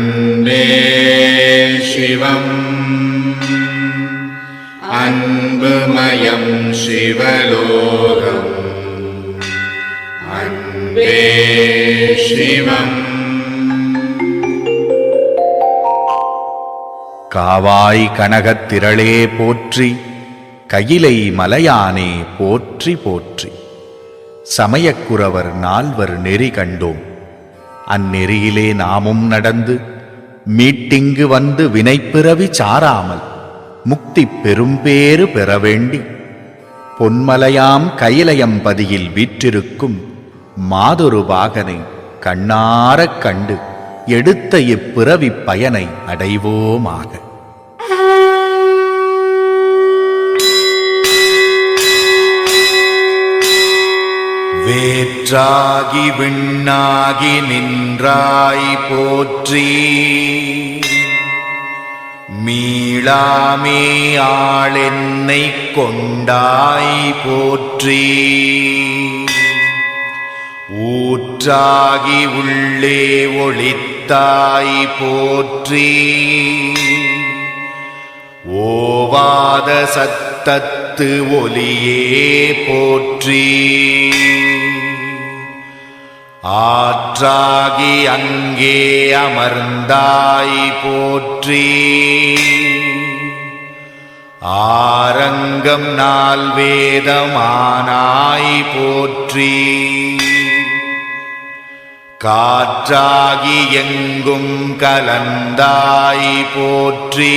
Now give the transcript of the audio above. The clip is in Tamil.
அன்பே சிவம் அன்புமயம் சிவலோகம் அன்பே சிவம் காவாய் கனகத்திரளே போற்றி கயிலை மலையானே போற்றி போற்றி. சமயக்குறவர் நால்வர் நெறி கண்டோம் அந்நெறியிலே நாமும் நடந்து மீட்டிங்கு வந்து வினைப்பிறவி சாராமல் முக்தி பெரும்பேறு பெற வேண்டி பொன்மலையாம் கையிலயம்பதியில் வீற்றிருக்கும் மாதொரு வாகனை கண்ணாரக் கண்டு எடுத்த இப்பிறவிப் பயனை அடைவோமாக. வேற்றாகி விண்ணாகி நின்றாய் போற்றி. மீளாமே ஆளென்னை கொண்டாய் போற்றி. ஊற்றாகி உள்ளே ஒளித்தாய் போற்றி. ஓவாத கருத்து ஒலியே போற்றி. ஆற்றாகி அங்கே அமர்ந்தாய் போற்றி. ஆரங்கம் நால் வேதமானாய் போற்றி. காற்றாகி எங்கும் கலந்தாய் போற்றி.